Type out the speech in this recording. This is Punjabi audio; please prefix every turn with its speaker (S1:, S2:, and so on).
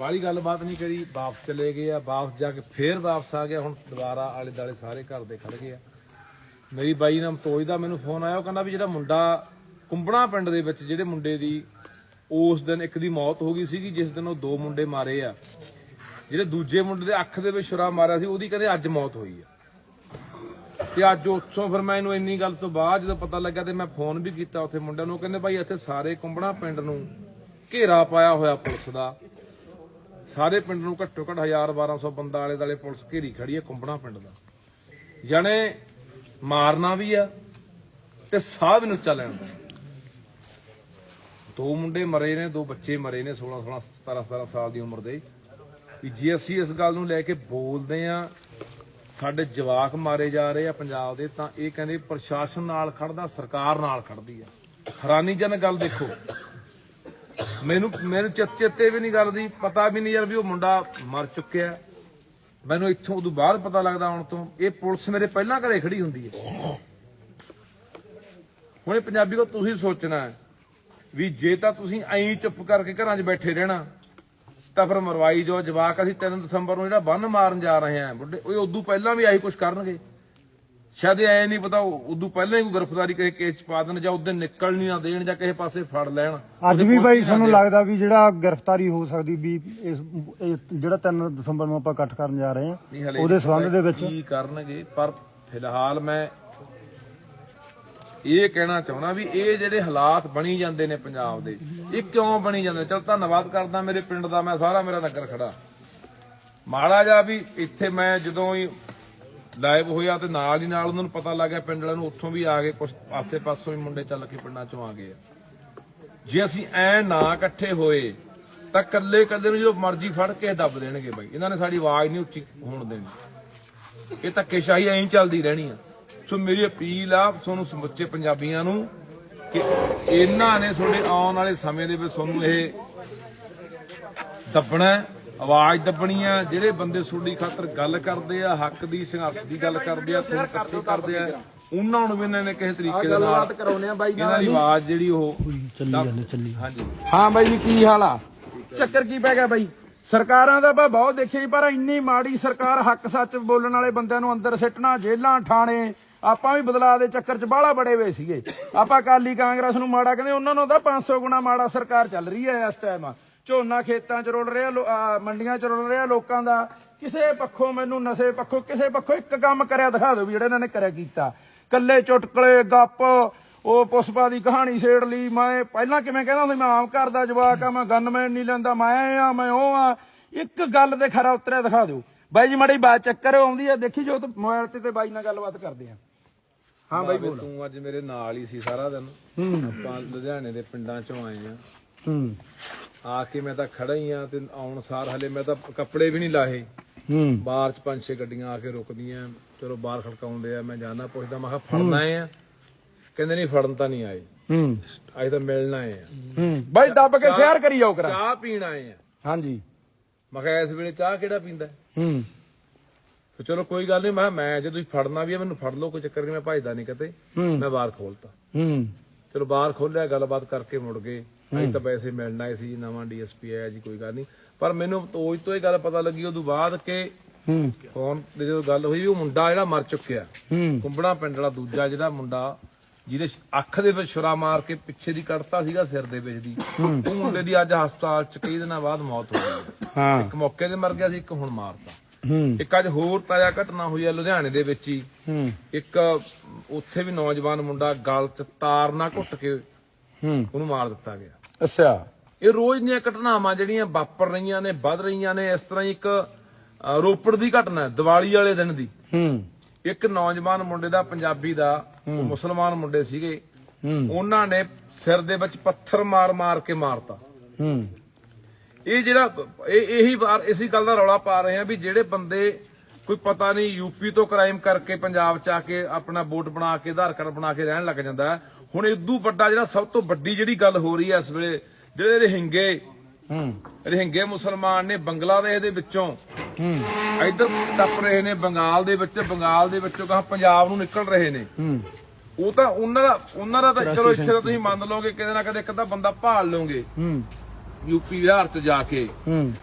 S1: ਬਾਲੀ ਗੱਲਬਾਤ ਨਹੀਂ ਕਰੀ, ਵਾਪਸ ਚਲੇ ਗਏ ਆ, ਵਾਪਸ ਜਾ ਕੇ ਫੇਰ ਵਾਪਸ ਆ ਗਿਆ, ਹੁਣ ਦੁਬਾਰਾ ਆਲੇ ਦਾਲੇ ਸਾਰੇ ਘਰ ਦੇ ਖੜ ਗਏ ਆ। ਮੇਰੀ ਬਾਈ ਨਾਮ ਤੋਜ ਦਾ ਮੈਨੂੰ ਫੋਨ ਆਇਆ, ਉਹ ਕਹਿੰਦਾ ਵੀ ਜਿਹੜਾ ਮੁੰਡਾ ਕੁੰਬੜਾ ਪਿੰਡ ਦੇ ਵਿੱਚ, ਜਿਹੜੇ ਮੁੰਡੇ ਦੀ ਉਸ ਦਿਨ ਇੱਕ ਦੀ ਮੌਤ ਹੋ ਗਈ ਸੀਗੀ, ਜਿਸ ਦਿਨ ਉਹ ਦੋ ਮੁੰਡੇ ਮਾਰੇ ਆ। ਜਿਹੜੇ ਦੂਜੇ ਮੁੰਡੇ ਦੇ ਅੱਖ ਦੇ ਵਿੱਚ ਛੁਰਾ ਮਾਰਿਆ ਸੀ, ਉਹਦੀ ਕਹਿੰਦੇ ਅੱਜ ਮੌਤ ਹੋਈ ਆ। ਤੇ ਅੱਜ ਉੱਥੋਂ ਫਿਰ ਮੈਂ ਇਹਨੂੰ ਇੰਨੀ ਗੱਲ ਤੋਂ ਬਾਅਦ ਜਦੋਂ ਪਤਾ ਲੱਗਾ ਤੇ ਮੈਂ ਫੋਨ ਵੀ ਕੀਤਾ ਉੱਥੇ ਮੁੰਡਿਆਂ ਨੂੰ ਕਹਿੰਦੇ ਭਾਈ ਇੱਥੇ ਸਾਰੇ ਕੁੰਬਣਾ ਪਿੰਡ ਨੂੰ ਘੇਰਾ ਪਾਇਆ ਹੋਇਆ ਪੁਲਿਸ ਦਾ। ਸਾਰੇ ਪਿੰਡ ਨੂੰ ਘੱਟੋ ਘੱਟ 1000 1200 ਬੰਦਾ ਆਲੇ ਦਾਲੇ ਪੁਲਿਸ ਘੇਰੀ ਖੜੀ ਹੈ ਕੁੰਬੜਾ ਪਿੰਡ ਦਾ। ਜਾਣੇ ਮਾਰਨਾ ਵੀ ਆ ਤੇ ਸਾਹ ਵੀ ਨੁੱਚਾ ਲੈਣ ਦਾ। ਦੋ ਮੁੰਡੇ ਮਰੇ ਨੇ, ਦੋ ਬੱਚੇ ਮਰੇ ਨੇ 16 16 17 17 ਸਾਲ ਦੀ ਉਮਰ ਦੇ। ਵੀ ਜੇ ਅਸੀਂ ਇਸ ਗੱਲ ਨੂੰ ਲੈ ਕੇ ਬੋਲਦੇ ਆ ਸਾਡੇ ਜਵਾਕ ਮਾਰੇ ਜਾ ਰਹੇ ਆ ਪੰਜਾਬ ਦੇ, ਤਾਂ ਇਹ ਕਹਿੰਦੇ ਪ੍ਰਸ਼ਾਸਨ ਨਾਲ ਖੜਦਾ, ਸਰਕਾਰ ਨਾਲ ਖੜਦੀ ਆ। ਹੈਰਾਨੀਜਨਕ ਗੱਲ ਦੇਖੋ। ਮੈਨੂੰ ਮੈਨੂੰ ਚਿੱਤ- ਚੇਤੇ ਵੀ ਨਹੀਂ ਗੱਲ ਦੀ ਪਤਾ ਵੀ ਨਹੀਂ ਯਾਰ ਵੀ ਉਹ ਮੁੰਡਾ ਮਰ ਚੁੱਕਿਆ ਮੈਨੂੰ ਇੱਥੋਂ ਉਦੋਂ ਬਾਅਦ ਪਤਾ ਲੱਗਦਾ ਆਉਣ ਤੋਂ, ਇਹ ਪੁਲਿਸ ਮੇਰੇ ਪਹਿਲਾਂ ਘਰੇ ਖੜੀ ਹੁੰਦੀ ਹੈ। ਹੁਣ ਇਹ ਪੰਜਾਬੀ ਕੋ ਤੁਸੀਂ ਸੋਚਣਾ ਹੈ ਵੀ ਜੇ ਤਾਂ ਤੁਸੀਂ ਐਂ ਚੁੱਪ ਕਰਕੇ ਘਰਾਂ 'ਚ ਬੈਠੇ ਰਹਿਣਾ, ਤਾਂ ਫਿਰ ਮਰਵਾਈ ਜੋ ਜਵਾਕ ਅਸੀਂ 3 ਦਸੰਬਰ ਨੂੰ ਜਿਹੜਾ ਬੰਨ ਮਾਰਨ ਜਾ ਰਹੇ ਹਾਂ, ਬੁੱਢੇ, ਉਹ ਉਦੋਂ ਪਹਿਲਾਂ ਵੀ ਆਹੀ ਕੁਝ ਕਰਨਗੇ। ਸ਼ਾਇਦ ਐ ਨਹੀਂ ਪਤਾ ਉਹ ਉਦੋਂ ਪਹਿਲਾਂ ਹੀ ਕੋਈ ਗ੍ਰਿਫਤਾਰੀ ਕਿਸੇ ਕੇਸ 'ਚ ਪਾ ਦੇਣ ਜਾਂ ਉਦੋਂ ਨਿਕਲ ਨਹੀਂ ਨਾ ਦੇਣ ਜਾਂ ਕਿਸੇ ਪਾਸੇ ਫੜ ਲੈਣ।
S2: ਅੱਜ ਵੀ ਬਾਈ ਸਾਨੂੰ ਲੱਗਦਾ ਵੀ ਜਿਹੜਾ ਗ੍ਰਿਫਤਾਰੀ ਹੋ ਸਕਦੀ ਵੀ ਇਸ ਇਹ ਜਿਹੜਾ 3 ਦਸੰਬਰ ਨੂੰ ਆਪਾਂ ਇਕੱਠ ਕਰਨ ਜਾ ਰਹੇ
S1: ਨਹੀਂ
S2: ਹਾਂ
S1: ਹਲੇ
S2: ਉਹਦੇ ਸੰਬੰਧ ਦੇ ਵਿੱਚ।
S1: ਕੀ ਕਰਨਗੇ ਪਰ ਫਿਲਹਾਲ ਮੈਂ ਇਹ ਕਹਿਣਾ ਚਾਹੁੰਦਾ ਵੀ ਇਹ ਜਿਹੜੇ ਹਾਲਾਤ ਬਣੀ ਜਾਂਦੇ ਨੇ ਪੰਜਾਬ ਦੇ ਇਹ ਕਿਉਂ ਬਣੀ ਜਾਂਦੇ ਚਲ ਧੰਨਵਾਦ ਕਰਦਾ ਮੇਰੇ ਪਿੰਡ ਦਾ ਮੈਂ ਸਾਰਾ ਮੇਰਾ ਨਗਰ ਖੜਾ। ਮਾੜਾ ਜਾ ਵੀ ਇੱਥੇ ਮੈਂ ਜਦੋਂ ਹੀ ਲਾਈਵ ਹੋਇਆ ਤੇ ਨਾਲ ਹੀ ਨਾਲ ਉਹਨਾਂ ਨੂੰ ਪਤਾ ਲੱਗ ਪਿੰਡ ਵਾਲਿਆਂ ਨੂੰ ਉੱਥੋਂ ਵੀ ਆ ਗਏ ਕੁਝ ਆਸੇ ਪਾਸੋਂ ਵੀ ਮੁੰਡੇ ਚੱਲ ਕੇ ਪਿੰਡਾਂ ਚੋਂ ਆ ਗਏ ਜੇ ਅਸੀਂ ਐ ਨਾ ਇਕੱਠੇ ਹੋਏ, ਤਾਂ ਕੱਲੇ ਕੱਲੇ ਨੂੰ ਜਦੋਂ ਮਰਜ਼ੀ ਫੜ ਕੇ ਦੱਬ ਦੇਣਗੇ ਬਾਈ। ਇਹਨਾਂ ਨੇ ਸਾਡੀ ਆਵਾਜ਼ ਨਹੀਂ ਉੱਚੀ ਹੋਣ ਦੇਣੀ। ਇਹ ਧੱਕੇਸ਼ਾਹੀ ਐਂ ਚੱਲਦੀ ਰਹਿਣੀ ਆ। ਸੋ ਮੇਰੀ ਅਪੀਲ ਆ, ਤੁਹਾਨੂੰ ਸਮੁੱਚੇ ਪੰਜਾਬੀਆਂ ਨੂੰ ਕਿ ਇਹਨਾਂ ਨੇ ਤੁਹਾਡੇ ਆਉਣ ਵਾਲੇ ਸਮੇਂ ਦੇ ਵਿੱਚ ਤੁਹਾਨੂੰ ਇਹ ਦੱਬਣਾ ਆਵਾਜ਼ ਦੱਬਣੀ ਆ ਜਿਹੜੇ ਬੰਦੇ ਤੁਹਾਡੀ ਖਾਤਰ ਗੱਲ ਕਰਦੇ ਆ ਹੱਕ ਦੀ ਸੰਘਰਸ਼ ਦੀ ਗੱਲ ਕਰਦੇ ਆ ਤੁਹਾਨੂੰ ਇਕੱਠੇ ਕਰਦੇ ਆ ਉਹਨਾਂ ਨੂੰ ਵੀ ਇਹਨਾਂ ਨੇ ਕਿਸੇ ਤਰੀਕੇ ਨਾਲ
S3: ਗੱਲਬਾਤ ਕਰਾਉਨੇ ਆ ਬਾਈ
S1: ਇਹਨਾਂ ਦੀ ਆਵਾਜ਼ ਜਿਹੜੀ ਉਹ
S2: ਚੱਲੀ ਜਾਂਦੇ ਚੱਲੀ
S1: ਹਾਂਜੀ।
S3: ਹਾਂ ਬਾਈ ਜੀ ਕੀ ਹਾਲ ਆ? ਚੱਕਰ ਕੀ ਪੈ ਗਿਆ ਬਾਈ? ਸਰਕਾਰਾਂ ਦਾ ਬਾ ਬਹੁਤ ਦੇਖੀ ਪਰ ਇੰਨੀ ਮਾੜੀ ਸਰਕਾਰ ਹੱਕ ਸੱਚ ਬੋਲਣ ਵਾਲੇ ਬੰਦਿਆਂ ਨੂੰ ਅੰਦਰ ਸਿੱਟਣਾ ਜੇਲ੍ਹਾਂ ਠਾਣੇ ਆਪਾਂ ਵੀ ਬਦਲਾਅ ਦੇ ਚੱਕਰ 'ਚ ਬਾਹਲਾ ਬੜੇ ਹੋਏ ਸੀਗੇ। ਆਪਾਂ ਕਾਲੀ ਕਾਂਗਰਸ ਨੂੰ ਮਾੜਾ ਕਹਿੰਦੇ ਉਹਨਾਂ ਨੂੰ ਤਾਂ 500 ਗੁਣਾ ਮਾੜਾ ਸਰਕਾਰ ਚੱਲ ਰਹੀ ਹੈ ਇਸ ਟਾਈਮ ਝੋਨਾ ਖੇਤਾਂ 'ਚ ਰੁਲ ਰਿਹਾ ਮੰਡੀਆਂ 'ਚ ਰੁਲ ਰਿਹਾ ਲੋਕਾਂ ਦਾ। ਕਿਸੇ ਪੱਖੋਂ ਮੈਨੂੰ ਨਸ਼ੇ ਪੱਖੋਂ ਕਿਸੇ ਪੱਖੋਂ ਇੱਕ ਕੰਮ ਕਰਿਆ ਦਿਖਾ ਦਿਓ ਵੀ ਜਿਹੜਾ ਇਹਨਾਂ ਨੇ ਕਰਿਆ ਕੀਤਾ। ਕੱਲੇ ਚੁਟਕਲੇ ਗੱਪ ਉਹ ਪੁਸ਼ਪਾ ਦੀ ਕਹਾਣੀ ਛੇੜ ਲਈ। ਮੈਂ ਪਹਿਲਾਂ ਕਿਵੇਂ ਕਹਿੰਦਾ ਹੁੰਦਾ ਸੀ, ਮੈਂ ਆਮ ਘਰ ਦਾ ਜਵਾਕ ਆ ਮੈਂ ਗਨਮੈਨ ਨਹੀਂ ਲੈਂਦਾ ਮੈਂ ਆ ਮੈਂ ਉਹ ਆ। ਇੱਕ ਗੱਲ ਤੇ ਖਰਾ ਉਤਰਿਆ ਦਿਖਾ ਦਿਓ। ਬਾਈ ਜੀ ਮਾੜੀ ਬਾਤ ਚੱਕਰ ਆਉਂਦੀ ਆ। ਦੇਖੀ ਜੋ ਮੋਬਾਈਲ ਤੇ ਤੇ ਬਾਈ ਨਾਲ ਗੱਲਬਾਤ ਕਰਦੇ ਆ। ਹਾਂ ਬਾਈ
S1: ਭਾਵੇਂ ਤੂੰ ਅੱਜ ਮੇਰੇ ਨਾਲ ਹੀ ਸੀ ਸਾਰਾ ਦਿਨ। ਆਪਾਂ ਲੁਧਿਆਣੇ ਦੇ ਪਿੰਡਾਂ ਚੋਂ ਆਏ ਆ।
S2: ਹੂੰ।
S1: ਆ ਕੇ ਮੈਂ ਤਾਂ ਖੜਾ ਹੀ ਆ ਤੇ ਆਉਣ ਸਾਰ ਹਲੇ ਮੈਂ ਤਾਂ ਕੱਪੜੇ ਵੀ ਨਹੀਂ ਲਾਹੇ।
S2: ਹੂੰ।
S1: ਬਾਹਰ ਚ ਪੰਜ ਛੇ ਗੱਡੀਆਂ ਆ ਕੇ ਰੁਕਦੀਆਂ। ਚਲੋ ਬਾਹਰ ਖੜਕਾਉਂਦੇ ਆ ਮੈਂ ਜਾਣਾ ਪੁੱਛਦਾ ਮੈਂ ਕਿਹਾ ਫੜਨਾ ਆ? ਕਹਿੰਦੇ ਨਹੀਂ ਫੜਨ ਤਾਂ ਨਹੀਂ ਆਏ।
S2: ਹੂੰ।
S1: ਅੱਜ ਤਾਂ ਮਿਲਣ ਆਏ ਆ।
S2: ਹੂੰ।
S3: ਬਾਈ ਦੱਬ ਕੇ ਸ਼ੇਅਰ ਕਰੀ ਜਾਓ ਕਰਾ।
S1: ਚਾਹ ਪੀਣ ਆਏ ਆ।
S3: ਹਾਂਜੀ।
S1: ਮੈਂ ਕਿਹਾ ਇਸ ਵੇਲੇ ਚਾਹ ਕਿਹੜਾ ਪੀਂਦਾ?
S2: ਹੂੰ।
S1: ਤੇ ਚਲੋ ਕੋਈ ਗੱਲ ਨਹੀਂ ਮੈਂ ਕਿਹਾ ਮੈਂ ਜੇ ਤੁਸੀਂ ਫੜਨਾ ਵੀ ਆ ਮੈਨੂੰ ਫੜ ਲਓ ਕੋਈ ਚੱਕਰ ਨਹੀਂ ਮੈਂ ਭਜਦਾ ਨਹੀਂ ਕਿਤੇ। ਮੈਂ ਬਾਹਰ ਖੋਲਤਾ।
S2: ਹੂੰ।
S1: ਚਲੋ ਬਾਹਰ ਖੋਲਿਆ ਗੱਲਬਾਤ ਕਰਕੇ ਮੁੜ ਗਏ। ਅਸੀਂ ਤਾਂ ਵੈਸੇ ਮਿਲਣਾ ਹੀ ਸੀ ਨਵਾਂ ਡੀਐਸਪੀ ਆਇਆ ਜੀ ਕੋਈ ਗੱਲ ਨਹੀਂ। ਪਰ ਮੈਨੂੰ ਤੋਜ ਤੋਂ ਇਹ ਗੱਲ ਪਤਾ ਲੱਗੀ ਉਦੋਂ ਬਾਅਦ ਕਿ
S2: ਹੂੰ।
S1: ਫੋਨ ਤੇ ਜਦੋਂ ਗੱਲ ਹੋਈ ਵੀ ਉਹ ਮੁੰਡਾ ਜਿਹੜਾ ਮਰ ਚੁੱਕਿਆ।
S2: ਹੂੰ।
S1: ਕੁੰਬੜਾ ਪਿੰਡ ਵਾਲਾ ਦੂਜਾ ਜਿਹੜਾ ਮੁੰਡਾ ਜਿਹਦੇ ਅੱਖ ਦੇ ਵਿੱਚ ਛੁਰਾ ਮਾਰ ਕੇ ਪਿੱਛੇ ਦੀ ਕੱਢਤਾ ਸੀਗਾ ਸਿਰ ਦੇ ਵਿੱਚ ਦੀ। ਉਹ ਮੁੰਡੇ ਦੀ ਅੱਜ ਹਸਪਤਾਲ ਚ ਕਈ ਦਿਨਾਂ ਬਾਅਦ ਮੌਤ ਹੋ ਗਈ।
S2: ਹਾਂ।
S1: ਇੱਕ ਮੌਕੇ ਤੇ ਮਰ ਗਿਆ ਸੀ ਇੱਕ ਹੁਣ ਮਾਰਤਾ।
S2: ਹੂੰ।
S1: ਇੱਕ ਅੱਜ ਹੋਰ ਤਾਜ਼ਾ ਘਟਨਾ ਹੋਈ ਹੈ ਲੁਧਿਆਣੇ ਦੇ ਵਿੱਚ ਹੀ।
S2: ਹੂੰ।
S1: ਇੱਕ ਉੱਥੇ ਵੀ ਨੌਜਵਾਨ ਮੁੰਡਾ ਗਲ 'ਚ ਤਾਰ ਨਾਲ ਘੁੱਟ ਕੇ
S2: ਹੂੰ।
S1: ਉਹਨੂੰ ਮਾਰ ਦਿੱਤਾ ਗਿਆ।
S3: ਅੱਛਾ।
S1: ਇਹ ਰੋਜ਼ ਦੀਆਂ ਘਟਨਾਵਾਂ ਜਿਹੜੀਆਂ ਵਾਪਰ ਰਹੀਆਂ ਨੇ ਵੱਧ ਰਹੀਆਂ ਨੇ ਇਸ ਤਰ੍ਹਾਂ ਹੀ ਇੱਕ ਅ, ਰੋਪੜ ਦੀ ਘਟਨਾ ਹੈ, ਦੀਵਾਲੀ ਵਾਲੇ ਦਿਨ ਦੀ।
S2: ਹੂੰ।
S1: ਇੱਕ ਨੌਜਵਾਨ ਮੁੰਡੇ ਦਾ ਪੰਜਾਬੀ ਦਾ ਉਹ ਮੁਸਲਮਾਨ ਮੁੰਡੇ ਸੀਗੇ।
S2: ਹੂੰ।
S1: ਉਹਨਾਂ ਨੇ ਸਿਰ ਦੇ ਵਿੱਚ ਪੱਥਰ ਮਾਰ-ਮਾਰ ਕੇ ਮਾਰਤਾ।
S2: ਹੂੰ।
S1: ਇਹ ਜਿਹੜਾ ਇਹ ਇਹੀ ਵਾਰ ਇਸੇ ਗੱਲ ਦਾ ਰੌਲਾ ਪਾ ਰਹੇ ਆ ਵੀ ਜਿਹੜੇ ਬੰਦੇ ਕੋਈ ਪਤਾ ਨਹੀਂ ਯੂਪੀ ਤੋਂ ਕ੍ਰਾਈਮ ਕਰਕੇ ਪੰਜਾਬ ਚ ਆ ਕੇ ਆਪਣਾ ਵੋਟ ਬਣਾ ਕੇ ਆਧਾਰ ਕਾਰਡ ਬਣਾ ਕੇ ਰਹਿਣ ਲੱਗ ਜਾਂਦਾ। ਹੁਣ ਇਦੋਂ ਵੱਡਾ ਜਿਹੜਾ ਸਭ ਤੋਂ ਵੱਡੀ ਜਿਹੜੀ ਗੱਲ ਹੋ ਰਹੀ ਹੈ ਇਸ ਵੇਲੇ ਜਿਹੜੇ ਰਹਿੰਗੇ
S2: ਹੂੰ
S1: ਰਹਿੰਗੇ ਮੁਸਲਮਾਨ ਨੇ ਬੰਗਲਾਦੇਸ਼ ਦੇ ਵਿੱਚੋਂ
S2: ਹੂੰ
S1: ਇੱਧਰ ਟੱਪ ਰਹੇ ਨੇ ਬੰਗਾਲ ਦੇ ਵਿੱਚ ਬੰਗਾਲ ਦੇ ਵਿੱਚੋਂ ਕਹਾ ਪੰਜਾਬ ਨੂੰ ਨਿਕਲ ਰਹੇ ਨੇ।
S2: ਹੂੰ।
S1: ਉਹ ਤਾਂ ਉਹਨਾਂ ਦਾ ਉਹਨਾਂ ਦਾ ਤਾਂ ਚਲੋ ਇੱਥੇ ਤਾਂ ਤੁਸੀਂ ਮੰਨ ਲਓਗੇ ਕਿਤੇ ਨਾ ਕਦੇ ਇੱਕ ਅੱਧਾ ਬੰਦਾ ਭਾਲ ਲਓਗੇ।
S2: ਹੂੰ।
S1: ਯੂਪੀ ਬਿਹਾਰ ਚ ਜਾ ਕੇ।
S2: ਹੂੰ।